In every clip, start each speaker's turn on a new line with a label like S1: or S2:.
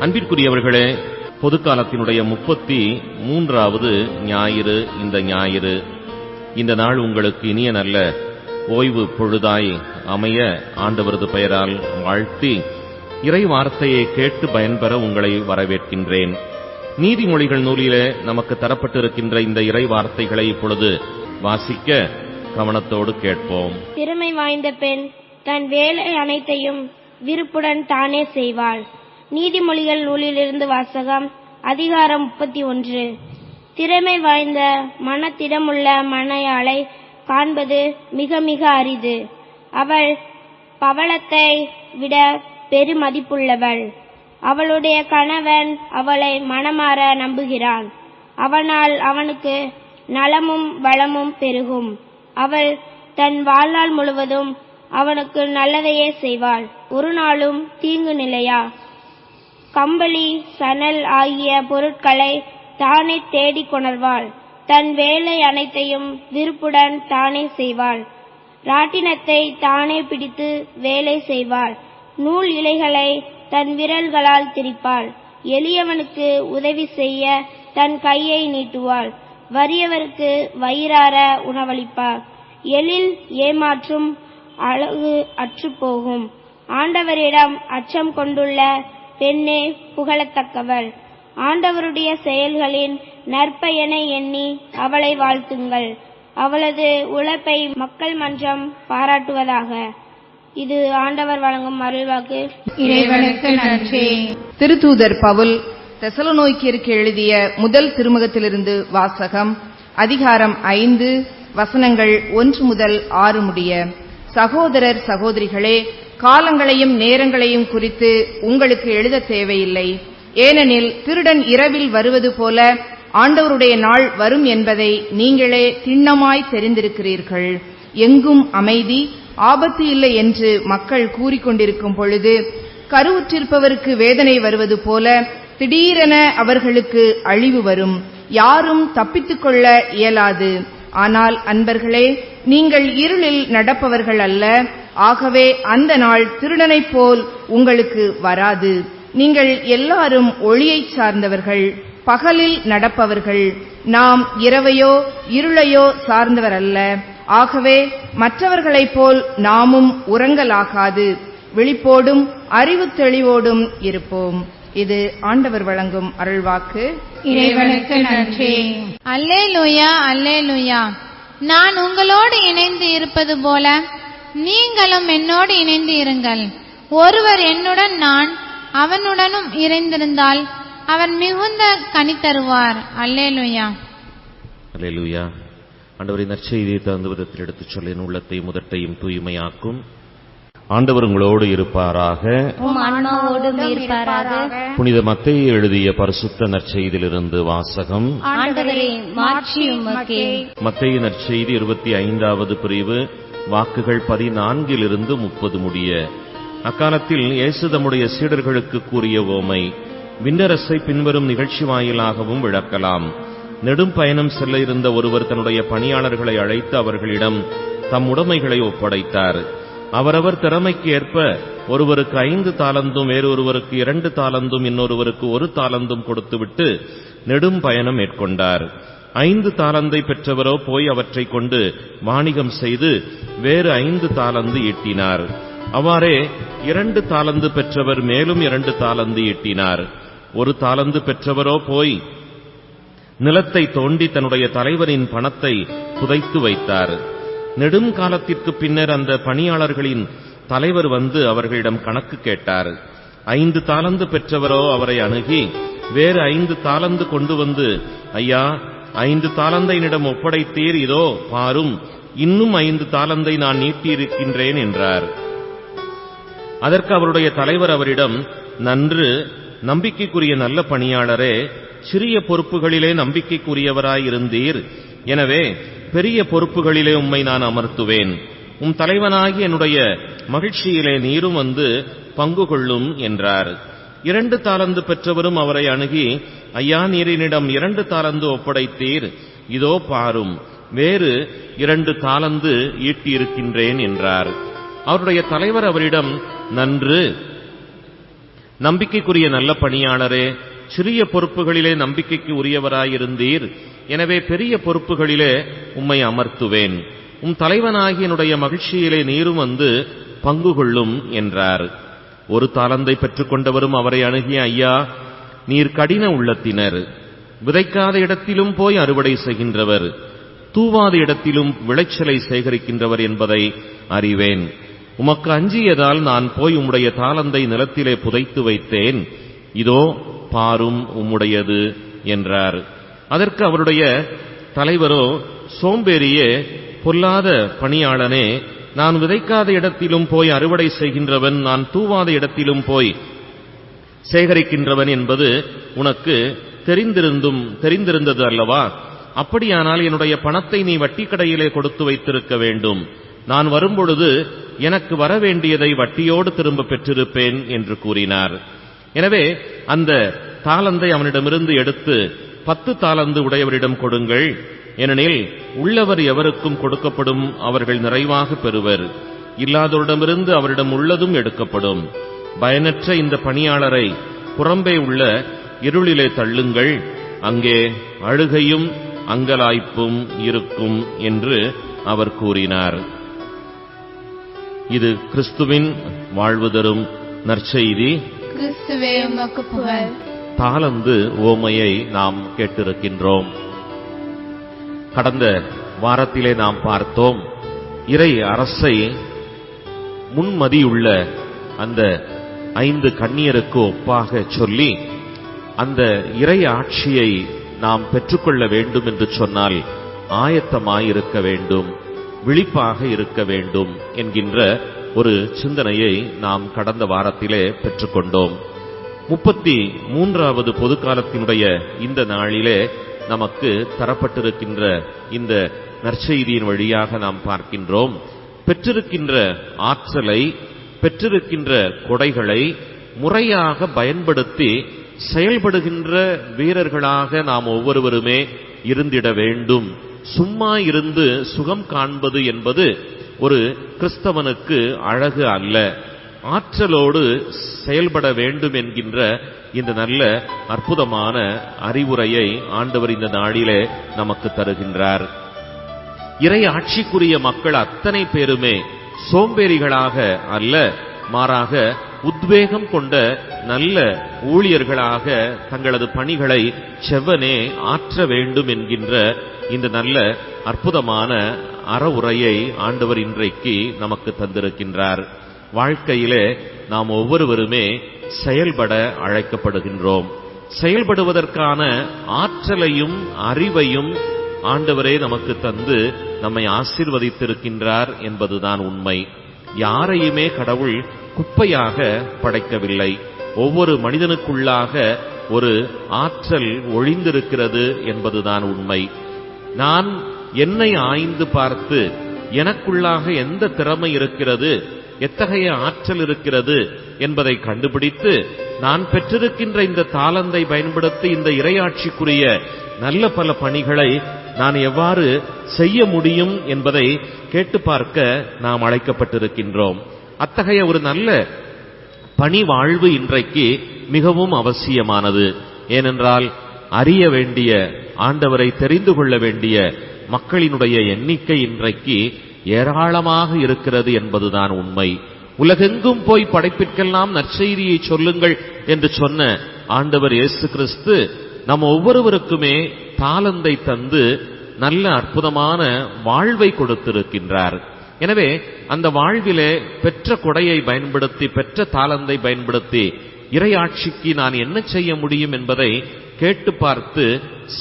S1: அன்பிற்குரியவர்களே பொதுக்காலத்தினுடைய முப்பத்தி மூன்றாவது ஞாயிறு இந்த ஞாயிறு. இந்த நாள் உங்களுக்கு இனிய நல்ல ஓய்வு பொழுதாய் அமைய ஆண்டவரது பெயரால் வாழ்த்தி இறை வார்த்தையை கேட்டு பயன்பெற உங்களை வரவேற்கின்றேன். நீதிமொழிகள் நூலிலே நமக்கு தரப்பட்டிருக்கின்ற இந்த இறை வார்த்தைகளை இப்பொழுது வாசிக்க கவனத்தோடு கேட்போம்.
S2: திறமை வாய்ந்த பெண் தன் வேலை அனைத்தையும் விருப்புடன் தானே செய்வாள். நீதிமொழிகள் நூலிலிருந்து வாசகம் அதிகாரம் முப்பத்தி ஒன்று. திறமை வாய்ந்த மனத்திடமுள்ள மனையாளை காண்பது மிக மிக அரிது. அவள் பவளத்தை விட பெருமதிப்புள்ளவள். அவளுடைய கணவன் அவளை மனமாற நம்புகிறான். அவனால் அவனுக்கு நலமும் வளமும் பெருகும். அவள் தன் வாழ்நாள் முழுவதும் அவனுக்கு நல்லதையே செய்வாள். ஒரு நாளும் தீங்கு நிலையா? கம்பளி சணல் ஆகிய பொருட்களை தானே தேடிக் கொணர்வாள். தன் வேலை அனைத்தையும் விருப்புடன் தானே செய்வாள். ராட்டினத்தை தானே பிடித்து வேலை செய்வாள். நூல் இலைகளை தன் விரல்களால் திரிப்பாள். எளியவனுக்கு உதவி செய்ய தன் கையை நீட்டுவாள். வறியவருக்கு வயிறார உணவளிப்பார் எழில் ஏமாற்றும் அழகு அற்றுப்போகும். ஆண்டவரிடம் அச்சம் கொண்டுள்ள பெண்ணே புகழத்தக்கவள். ஆண்டவருடைய செயல்களின் நற்பயனை எண்ணி அவளை வாழ்த்துங்கள். அவளது உழைப்பை மக்கள் மன்றம் பாராட்டுவதாக. இது ஆண்டவர் வழங்கும் அருள்வாக்கு.
S3: இறைவனுக்கு நன்றி.
S4: திருத்தூதர் பவுல் தெசலோனிக்கருக்கு எழுதிய முதல் திருமுகத்திலிருந்து வாசகம் அதிகாரம் ஐந்து வசனங்கள் ஒன்று முதல் ஆறு முடிய சகோதரர் சகோதரிகளே காலங்களையும் நேரங்களையும் குறித்து உங்களுக்கு எழுத தேவையில்லை. ஏனெனில் திருடன் இரவில் வருவது போல ஆண்டவருடைய நாள் வரும் என்பதை நீங்களே திண்ணமாய் தெரிந்திருக்கிறீர்கள். எங்கும் அமைதி ஆபத்து இல்லை என்று மக்கள் கூறிக்கொண்டிருக்கும் பொழுது கருவுற்றிருப்பவருக்கு வேதனை வருவது போல திடீரென அவர்களுக்கு அழிவு வரும். யாரும் தப்பித்துக் கொள்ள இயலாது. ஆனால் அன்பர்களே நீங்கள் இருளில் நடப்பவர்கள் அல்ல. ஆகவே அந்த நாள் திருடனைப் போல் உங்களுக்கு வராது. நீங்கள் எல்லாரும் ஒளியைச் சார்ந்தவர்கள் பகலில் நடப்பவர்கள். நாம் இரவையோ இருளையோ சார்ந்தவர் அல்ல ஆகவே மற்றவர்களைப் போல் நாமும் உறங்கலாகாது. விழிப்போடும் அறிவு தெளிவோடும் இருப்போம். இது ஆண்டவர் வழங்கும் அருள்வாக்கு.
S3: இறைவனுக்கு நன்றி.
S5: அல்லேலூயா அல்லேலூயா. நான் உங்களோடு இணைந்து இருப்பது போல நீங்களும் என்னோடு இணைந்து இருங்கள். ஒருவர் என்னுடன் நான் அவனுடனும் இணைந்திருந்தால் அவர் மிகுந்த கனி தருவார். அல்லேலூயா.
S1: அல்லேலூயா. ஆண்டவரின் நற்செய்தியை தகுந்த விதத்தில் எடுத்துச் சொல்ல என் உள்ளத்தை முதட்டையும் தூய்மையாக்கும். ஆண்டவர் உங்களோடு இருப்பாராக. புனித மத்தேயு எழுதிய பரிசுத்த நற்செய்தியிலிருந்து வாசகம். மத்தேயு நற்செய்தி இருபத்தி ஐந்தாவது பிரிவு வாக்குகள் பதினான்கிலிருந்து முப்பது முடிய. அக்காலத்தில் இயேசு தம்முடைய சீடர்களுக்கு கூறிய ஓமை விண்ணரசை பின்வரும் நிகழ்ச்சி வாயிலாகவும் விளக்கலாம். நெடும் பயணம் செல்ல இருந்த ஒருவர் தன்னுடைய பணியாளர்களை அழைத்து அவர்களிடம் தம் உடைமைகளை ஒப்படைத்தார். அவரவர் திறமைக்கு ஏற்ப ஒருவருக்கு ஐந்து தாளந்தும் வேறொருவருக்கு இரண்டு தாளந்தும் இன்னொருவருக்கு ஒரு தாளந்தும் கொடுத்துவிட்டு நெடும் பயணம் மேற்கொண்டார். ஐந்து தாளந்தை பெற்றவரோ போய் அவற்றைக் கொண்டு வாணிகம் செய்து வேறு ஐந்து தாளந்து ஈட்டினார். அவ்வாறே இரண்டு தாளந்து பெற்றவர் மேலும் இரண்டு தாளந்து ஈட்டினார். ஒரு தாளந்து பெற்றவரோ போய் நிலத்தை தோண்டி தன்னுடைய தலைவரின் பணத்தை புதைத்து வைத்தார். நெடும் காலத்திற்கு பின்னர் அந்த பணியாளர்களின் தலைவர் வந்து அவர்களிடம் கணக்கு கேட்டார். ஐந்து தாளந்து பெற்றவரோ அவரை அணுகி வேறு ஐந்து தாளந்து கொண்டு வந்து ஐயா ஐந்து தாளந்தை என்னிடம் ஒப்படைத்தீர் இதோ பாரும் இன்னும் ஐந்து தாளந்தை நான் நீட்டியிருக்கின்றேன் என்றார். அதற்கு அவருடைய தலைவர் அவரிடம் நன்று நம்பிக்கைக்குரிய நல்ல பணியாளரே சிறிய பொறுப்புகளிலே நம்பிக்கைக்குரியவராயிருந்தீர். எனவே பெரிய பொறுப்புகளிலே உம்மை நான் அமர்த்துவேன். உம் தலைவனாகி என்னுடைய மகிழ்ச்சியிலே நீரும் வந்து பங்கு கொள்ளும் என்றார். இரண்டு தாளந்து பெற்றவரும் அவரை அணுகி ஐயா நீரினிடம் இரண்டு தாளந்து ஒப்படைத்தீர். இதோ பாரும். வேறு இரண்டு தாளந்து ஈட்டியிருக்கின்றேன் என்றார். அவருடைய தலைவர் அவரிடம் நன்று. நம்பிக்கைக்குரிய நல்ல பணியாளரே சிறிய பொறுப்புகளிலே நம்பிக்கைக்கு உரியவராயிருந்தீர். எனவே பெரிய பொறுப்புகளிலே உம்மை அமர்த்துவேன். உம் தலைவனாகியனுடைய மகிழ்ச்சியிலே நீரும் வந்து பங்கு கொள்ளும் என்றார். ஒரு தாளந்தை பெற்றுக்கொண்டவரும் அவரை அணுகிய ஐயா நீர் கடின உள்ளத்தினர். விதைக்காத இடத்திலும் போய் அறுவடை செய்கின்றவர். தூவாத இடத்திலும் விளைச்சலை சேகரிக்கின்றவர் என்பதை அறிவேன். உமக்கு அஞ்சியதால் நான் போய் உம்முடைய தாளந்தை நிலத்திலே புதைத்து வைத்தேன். இதோ பாரும் உம்முடையது என்றார். அதற்கு அவருடைய தலைவரோ சோம்பேறியே பொல்லாத பணியாளனே நான் விதைக்காத இடத்திலும் போய் அறுவடை செய்கின்றவன் நான் தூவாத இடத்திலும் போய் சேகரிக்கின்றவன் என்பது உனக்கு தெரிந்திருந்தும் தெரிந்திருந்தது அல்லவா? அப்படியானால் என்னுடைய பணத்தை நீ வட்டிக்கடையிலே கொடுத்து வைத்திருக்க வேண்டும். நான் வரும்பொழுது எனக்கு வர வேண்டியதை வட்டியோடு திரும்ப பெற்றிருப்பேன் என்று கூறினார். எனவே அந்த தாளந்தை அவனிடமிருந்து எடுத்து பத்து தாளந்து உடையவரிடம் கொடுங்கள். ஏனெனில் உள்ளவர் எவருக்கும் கொடுக்கப்படும் அவர்கள் நிறைவாக பெறுவர். இல்லாதவரிடமிருந்து அவரிடம் உள்ளதும் எடுக்கப்படும். பயனற்ற இந்த பணியாளரை புறம்பே உள்ள இருளிலே தள்ளுங்கள். அங்கே அழுகையும் அங்கலாய்ப்பும் இருக்கும் என்று அவர் கூறினார். இது கிறிஸ்துவின் வாழ்வு தரும் நற்செய்தி.
S5: கிறிஸ்துவே உமக்கு புகழ்.
S1: தாளந்து ஓமையை நாம் கேட்டிருக்கின்றோம். கடந்த வாரத்திலே நாம் பார்த்தோம் இறை அரசை முன்மதியுள்ள அந்த ஐந்து கண்ணியருக்கு ஒப்பாக சொல்லி அந்த இறை ஆட்சியை நாம் பெற்றுக்கொள்ள வேண்டும் என்று சொன்னால் ஆயத்தமாயிருக்க வேண்டும் விழிப்பாக இருக்க வேண்டும் என்கின்ற ஒரு சிந்தனையை நாம் கடந்த வாரத்திலே பெற்றுக்கொண்டோம். முப்பத்தி மூன்றாவது பொதுக்காலத்தினுடைய இந்த நாளிலே நமக்கு தரப்பட்டிருக்கின்ற இந்த நற்செய்தியின் வழியாக நாம் பார்க்கின்றோம். பெற்றிருக்கின்ற ஆற்றலை பெற்றிருக்கின்ற கொடைகளை முறையாக பயன்படுத்தி செயல்படுகின்ற வீரர்களாக நாம் ஒவ்வொருவருமே இருந்திட வேண்டும். சும்மா இருந்து சுகம் காண்பது என்பது ஒரு கிறிஸ்தவனுக்கு அழகு அல்ல. ஆற்றலோடு செயல்பட வேண்டும் என்கின்ற இந்த நல்ல அற்புதமான அறிவுரையை ஆண்டவர் இந்த நாளிலே நமக்கு தருகின்றார். இறை ஆட்சிக்குரிய மக்கள் அத்தனை பேருமே சோம்பேறிகளாக அல்ல மாறாக உத்வேகம் கொண்ட நல்ல ஊழியர்களாக தங்களது பணிகளை செவ்வனே ஆற்ற வேண்டும் என்கின்ற இந்த நல்ல அற்புதமான அறவுரையை ஆண்டவர் இன்றைக்கு நமக்கு தந்திருக்கின்றார். வாழ்க்கையிலே நாம் ஒவ்வொருவருமே செயல்பட அழைக்கப்படுகின்றோம். செயல்படுவதற்கான ஆற்றலையும் அறிவையும் ஆண்டவரே நமக்கு தந்து நம்மை ஆசிர்வதித்திருக்கின்றார் என்பதுதான் உண்மை. யாரையுமே கடவுள் குப்பையாக படைக்கவில்லை. ஒவ்வொரு மனிதனுக்குள்ளாக ஒரு ஆற்றல் ஒழிந்திருக்கிறது என்பதுதான் உண்மை. நான் என்னை ஆய்ந்து பார்த்து எனக்குள்ளாக எந்த திறமை இருக்கிறது எத்தகைய ஆற்றல் இருக்கிறது என்பதை கண்டுபிடித்து நான் பெற்றிருக்கின்ற இந்த தாளந்தை பயன்படுத்தி இந்த இரையாட்சிக்குரிய நல்ல பல பணிகளை நான் எவ்வாறு செய்ய முடியும் என்பதை கேட்டு பார்க்க நாம் அழைக்கப்பட்டிருக்கின்றோம். அத்தகைய ஒரு நல்ல பணி வாழ்வு இன்றைக்கு மிகவும் அவசியமானது. ஏனென்றால் அறிய வேண்டிய ஆண்டவரை தெரிந்து கொள்ள வேண்டிய மக்களினுடைய எண்ணிக்கை இன்றைக்கு ஏராளமாக இருக்கிறது என்பதுதான் உண்மை. உலகெங்கும் போய் படைப்பிற்கெல்லாம் நற்செய்தியை சொல்லுங்கள் என்று சொன்ன ஆண்டவர் இயேசு கிறிஸ்து நம் ஒவ்வொருவருக்குமே தாளந்தை தந்து நல்ல அற்புதமான வாழ்வை கொடுத்திருக்கின்றார். எனவே அந்த வாழ்விலே பெற்ற கொடையை பயன்படுத்தி பெற்ற தாளந்தை பயன்படுத்தி இறையாட்சிக்கு நான் என்ன செய்ய முடியும் என்பதை கேட்டு பார்த்து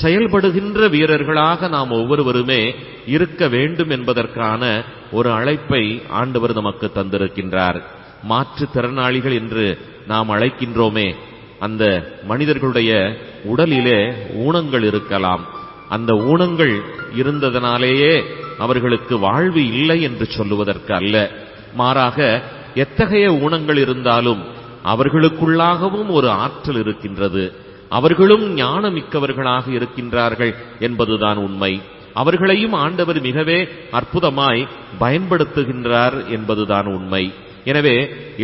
S1: செயல்படுகின்ற வீரர்களாக நாம் ஒவ்வொருவருமே இருக்க வேண்டும் என்பதற்கான ஒரு அழைப்பை ஆண்டவர் நமக்கு தந்திருக்கின்றார். மாற்றுத்திறனாளிகள் என்று நாம் அழைக்கின்றோமே அந்த மனிதர்களுடைய உடலிலே ஊனங்கள் இருக்கலாம். அந்த ஊனங்கள் இருந்ததனாலேயே அவர்களுக்கு வாழ்வு இல்லை என்று சொல்லுவதற்கு அல்ல. மாறாக எத்தகைய ஊனங்கள் இருந்தாலும் அவர்களுக்குள்ளாகவும் ஒரு ஆற்றல் இருக்கின்றது. அவர்களும் ஞானமிக்கவர்களாக இருக்கின்றார்கள் என்பதுதான் உண்மை. அவர்களையும் ஆண்டவர் மிகவே அற்புதமாய் பயன்படுத்துகின்றார் என்பதுதான் உண்மை. எனவே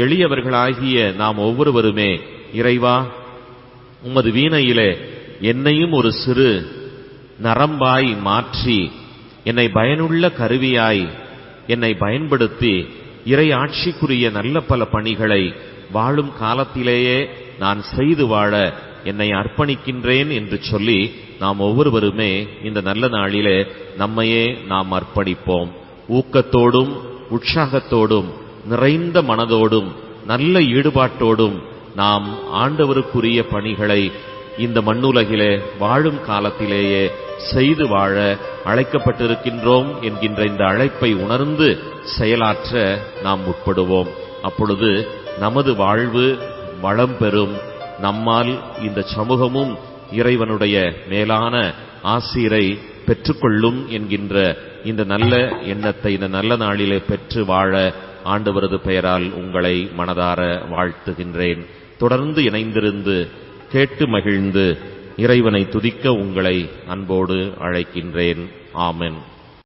S1: எளியவர்களாகிய நாம் ஒவ்வொருவருமே இறைவா உமது வீணையிலே என்னையும் ஒரு சிறு நரம்பாய் மாற்றி என்னை பயனுள்ள கருவியாய் என்னை பயன்படுத்தி இறை ஆட்சிக்குரிய நல்ல பல பணிகளை வாழும் காலத்திலேயே நான் செய்து வாழ என்னை அர்ப்பணிக்கின்றேன் என்று சொல்லி நாம் ஒவ்வொருவருமே இந்த நல்ல நாளிலே நம்மையே நாம் அர்ப்பணிப்போம். ஊக்கத்தோடும் உற்சாகத்தோடும் நிறைந்த மனதோடும் நல்ல ஈடுபாட்டோடும் நாம் ஆண்டவருக்குரிய பணிகளை இந்த மண்ணுலகிலே வாழும் காலத்திலேயே செய்து வாழ அழைக்கப்பட்டிருக்கின்றோம் என்கின்ற இந்த அழைப்பை உணர்ந்து செயலாற்ற நாம் உட்படுவோம் அப்பொழுது நமது வாழ்வு வளம் பெறும். நம்மால் இந்த சமூகமும் இறைவனுடைய மேலான ஆசீரை பெற்றுக்கொள்ளும் என்கின்ற இந்த நல்ல எண்ணத்தை இந்த நல்ல நாளிலே பெற்று வாழ ஆண்டவரது பெயரால் உங்களை மனதார வாழ்த்துகின்றேன். தொடர்ந்து இணைந்திருந்து கேட்டு மகிழ்ந்து இறைவனை துதிக்க உங்களை அன்போடு அழைக்கின்றேன். ஆமென்.